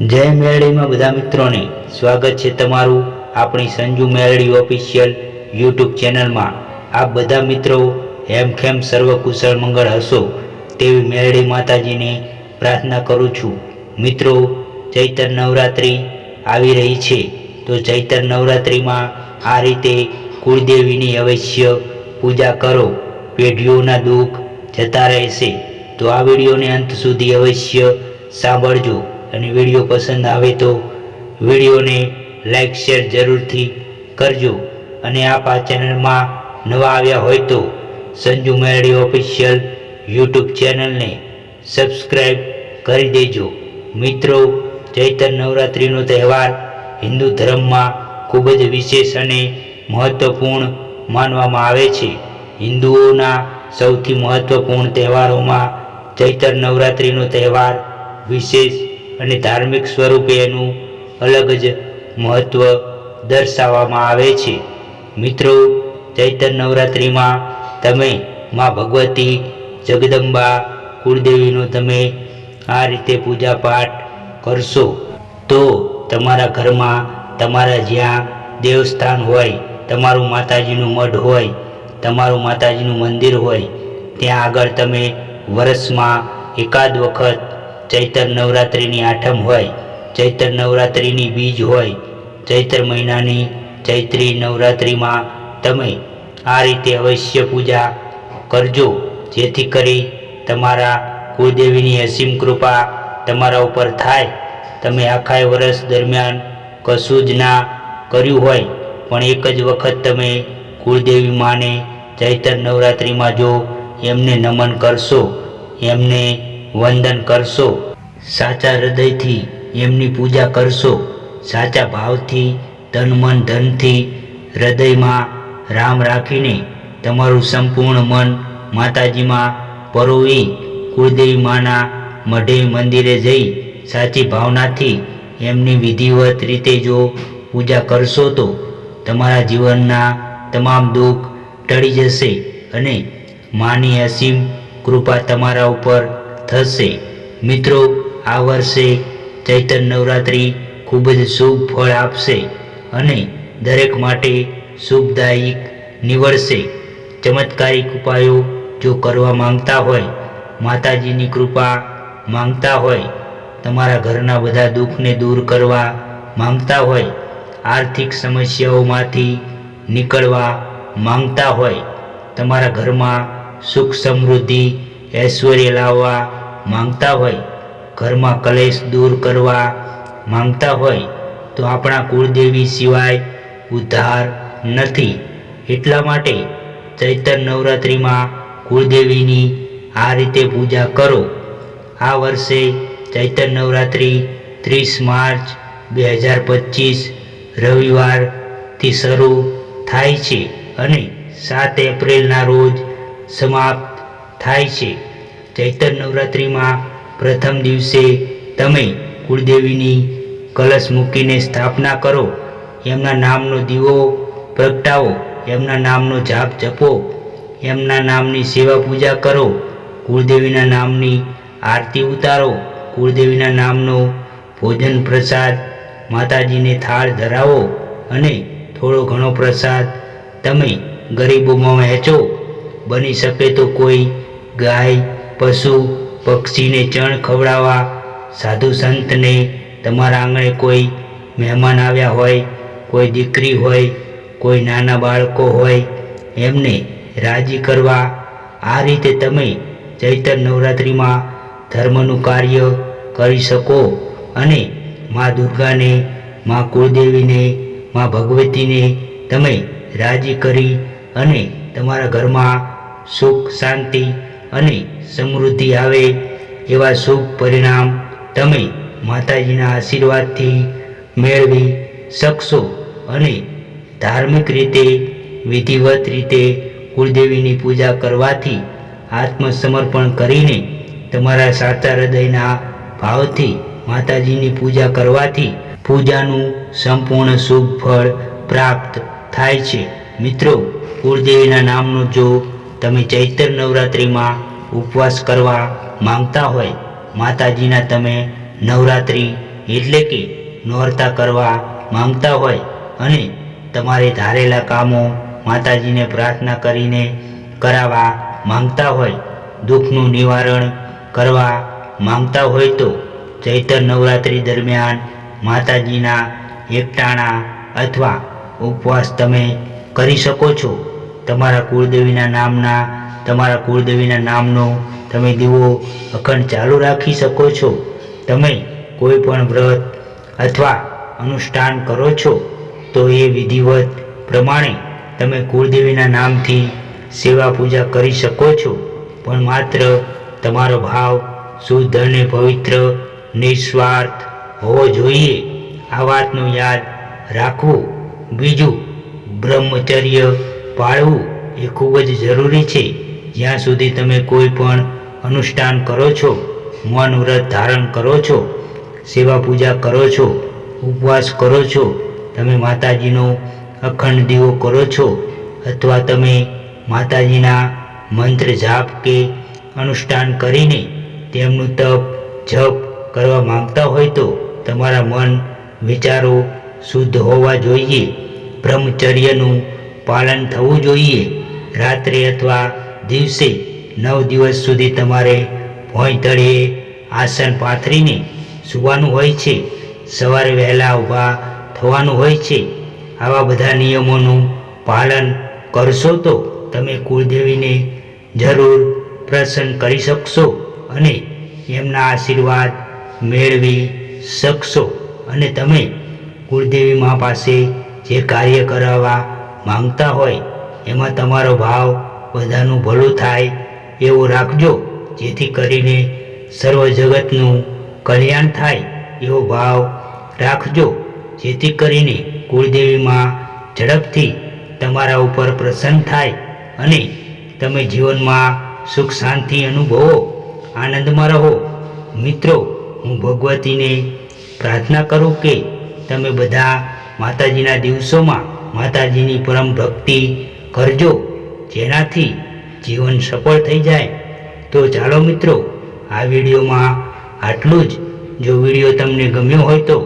જય મેળડીમાં બધા મિત્રોને સ્વાગત છે તમારું આપણી સંજુ મેરડી ઓફિશિયલ યુટ્યુબ ચેનલમાં. આપ બધા મિત્રો હેમખેમ સર્વકુશળ મંગળ હશો તેવી મેળડી માતાજીને પ્રાર્થના કરું છું. મિત્રો, ચૈતર નવરાત્રિ આવી રહી છે, તો ચૈતર નવરાત્રિમાં આ રીતે કુળદેવીની અવશ્ય પૂજા કરો, પેઢીઓના દુઃખ જતા રહેશે. તો આ વિડીયોને અંત સુધી અવશ્ય સાંભળજો. અને વીડિયો પસંદ આવે તો વિડીયોને લાઈક શેર જરૂરથી કરજો. અને આપ આ ચેનલમાં નવા આવ્યા હોય તો સંજુ મેરડી ઓફિશિયલ યુટ્યુબ ચેનલને સબસ્ક્રાઈબ કરી દેજો. મિત્રો ચૈતર નવરાત્રિનો તહેવાર હિન્દુ ધર્મમાં ખૂબ જ વિશેષ અને મહત્વપૂર્ણ માનવામાં આવે છે. હિન્દુઓના સૌથી મહત્વપૂર્ણ તહેવારોમાં ચૈતર નવરાત્રિનો તહેવાર વિશેષ અને ધાર્મિક સ્વરૂપે એનું અલગ જ મહત્વ દર્શાવવામાં આવે છે. મિત્રો ચૈતન નવરાત્રિમાં તમે માં ભગવતી, જગદંબા, કુળદેવીનો તમે આ રીતે પૂજા પાઠ કરશો, તો તમારા ઘરમાં તમારા જ્યાં દેવસ્થાન હોય, તમારું માતાજીનું મઢ હોય, તમારું માતાજીનું મંદિર હોય, ત્યાં આગળ તમે વર્ષમાં એકાદ વખત ચૈતર નવરાત્રિની આઠમ હોય, ચૈતર નવરાત્રિની બીજ હોય, ચૈતર મહિનાની ચૈત્રી નવરાત્રિમાં તમે આ રીતે અવશ્ય પૂજા કરજો. જેથી કરી તમારા કુળદેવીની અસીમ કૃપા તમારા ઉપર થાય. તમે આખા વર્ષ દરમિયાન કશું જ ના કર્યું હોય, પણ એક જ વખત તમે કુળદેવી માને ચૈતર નવરાત્રિમાં જો એમને નમન કરશો, એમને વંદન કરશો. સાચા હૃદયથી એમની પૂજા કરશો. સાચા ભાવથી, તન મન ધનથી, હૃદયમાં રામ રાખીને તમારું સંપૂર્ણ મન માતાજીમાં પરોવી કુળદેવી માના મઢે મંદિરે જઈ સાચી ભાવનાથી એમની વિધિવત રીતે જો પૂજા કરશો તો તમારા જીવનના તમામ દુઃખ ટળી જશે અને માની અસીમ કૃપા તમારા ઉપર થશે. મિત્રો, આ વર્ષે ચૈતન નવરાત્રિ ખૂબ જ શુભ ફળ આપશે અને દરેક માટે શુભદાયક નીવડશે. ચમત્કારિક ઉપાયો જો કરવા માંગતા હોય, માતાજીની કૃપા માંગતા હોય, તમારા ઘરના બધા દુઃખને દૂર કરવા માંગતા હોય, આર્થિક સમસ્યાઓમાંથી નીકળવા માંગતા હોય, તમારા ઘરમાં સુખ સમૃદ્ધિ, ઐશ્વર્ય લાવવા માંગતા હોય, ઘરમાં કલેશ દૂર કરવા માંગતા હોય, તો આપણા કુળદેવી સિવાય ઉદ્ધાર નથી. એટલા માટે ચૈતર નવરાત્રિમાં કુળદેવીની આ રીતે પૂજા કરો. આ વર્ષે ચૈતર નવરાત્રિ ત્રીસ માર્ચ બે હજાર પચીસ રવિવારથી શરૂ થાય છે અને સાત એપ્રિલના રોજ સમાપ્ત થાય છે. ચૈતર નવરાત્રિમાં પ્રથમ દિવસે તમે કુળદેવીની કલશ મૂકીને સ્થાપના કરો. એમના નામનો દીવો પ્રગટાવો. એમના નામનો જાપ જપો. એમના નામની સેવા પૂજા કરો. કુળદેવીના નામની આરતી ઉતારો. કુળદેવીના નામનો ભોજન પ્રસાદ માતાજીને થાળ ધરાવો અને થોડો ઘણો પ્રસાદ તમે ગરીબોમાં વહેંચો. બની શકે તો કોઈ ગાય પશુ પક્ષીને ચણ ખવડાવવા, સાધુ સંતને તમારા આંગણે કોઈ મહેમાન આવ્યા હોય, કોઈ દીકરી હોય, કોઈ નાના બાળકો હોય, એમને રાજી કરવા, આ રીતે તમે ચૈતર નવરાત્રિમાં ધર્મનું કાર્ય કરી શકો અને મા દુર્ગાને, મા કુળદેવીને, મા ભગવતીને તમે રાજી કરી અને તમારા ઘરમાં સુખ, શાંતિ અને સમૃદ્ધિ આવે એવા શુભ પરિણામ તમે માતાજીના આશીર્વાદથી મેળવી શકશો અને ધાર્મિક રીતે, વિધિવત રીતે કુળદેવીની પૂજા કરવાથી આત્મસમર્પણ કરીને તમારા સાચા હૃદયના ભાવથી માતાજીની પૂજા કરવાથી પૂજાનું સંપૂર્ણ શુભ ફળ પ્રાપ્ત થાય છે. મિત્રો, કુળદેવીના નામનો જો તમે ચૈતર નવરાત્રિમાં ઉપવાસ કરવા માંગતા હોય, માતાજીના તમે નવરાત્રિ એટલે કે નોરતા કરવા માંગતા હોય અને તમારે ધારેલા કામો માતાજીને પ્રાર્થના કરીને કરાવવા માંગતા હોય, દુઃખનું નિવારણ કરવા માંગતા હોય તો ચૈતર નવરાત્રિ દરમિયાન માતાજીના એકટાણા અથવા ઉપવાસ તમે કરી શકો છો. તમારા કુળદેવીના નામના, તમારા કુળદેવીના નામનો તમે દીવો અખંડ ચાલુ રાખી શકો છો. તમે કોઈ પણ વ્રત અથવા અનુષ્ઠાન કરો છો, તો એ વિધિવત પ્રમાણે તમે કુળદેવીના નામથી સેવા પૂજા કરી શકો છો. પણ માત્ર તમારો ભાવ શુદ્ધ અને પવિત્ર નિસ્વાર્થ હોવો જોઈએ. આ વાતનું યાદ રાખવું. બીજું બ્રહ્મચર્ય પાળવું એ ખૂબ જ જરૂરી છે. જ્યાં સુધી તમે કોઈ પણ અનુષ્ઠાન કરો છો મૌન વ્રત ધારણ કરો છો, સેવા પૂજા કરો છો, ઉપવાસ કરો છો, તમે માતાજીનો અખંડ દીવો કરો છો, અથવા તમે માતાજીના મંત્ર જાપ કે અનુષ્ઠાન કરીને તેમનું તપ, જપ કરવા માંગતા હોય તો તમારા મન વિચારો શુદ્ધ હોવા જોઈએ. બ્રહ્મચર્યનું પાલન થવું જોઈએ. રાત્રે અથવા દિવસે નવ દિવસ સુધી તમારે ભોંય તળિયે આસન પાથરીને સૂવાનું હોય છે. સવારે વહેલા ઊભા થવાનું હોય છે. આવા બધા નિયમોનું પાલન કરશો તો તમે કુળદેવીને જરૂર પ્રસન્ન કરી શકશો અને એમના આશીર્વાદ મેળવી શકશો. અને તમે કુળદેવી મા પાસે જે કાર્ય કરાવવા માંગતા હોય, એમાં તમારો ભાવ બધાનું ભલું થાય એવું રાખજો, જેથી કરીને સર્વ જગતનું કલ્યાણ થાય એવો ભાવ રાખજો, જેથી કરીને કુળદેવીમાં ઝડપથી તમારા ઉપર પ્રસન્ન થાય અને તમે જીવનમાં સુખ શાંતિ અનુભવો, આનંદમાં રહો. મિત્રો, હું ભગવતીને પ્રાર્થના કરું કે તમે બધા માતાજીના દિવસોમાં માતાજીની પરમ ભક્તિ કરજો. જેનાથી જીવન સફળ થઈ જાય. તો ચાલો મિત્રો, આ વિડીયોમાં આટલું જ. જો વીડિયો તમને ગમ્યો હોય તો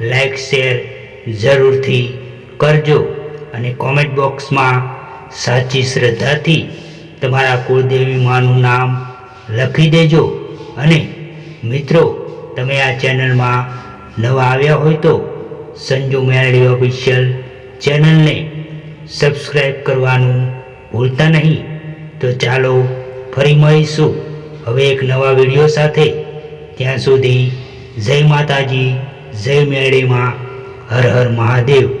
લાઈક, શેર જરૂરથી કરજો અને કોમેન્ટ બોક્સમાં સાચી શ્રદ્ધાથી તમારા કુળદેવી માનું નામ લખી દેજો. અને મિત્રો, તમે આ ચેનલમાં નવા આવ્યા હોય તો સંજુ મેરડી ઓફિશિયલ ચેનલને સબસ્ક્રાઈબ કરવાનું ભૂલતા નહીં. તો ચાલો ફરી મળીશું. હવે એક નવા વીડિયો સાથે. ત્યાં સુધી જય માતાજી, જય મેળીમાં હર હર મહાદેવ.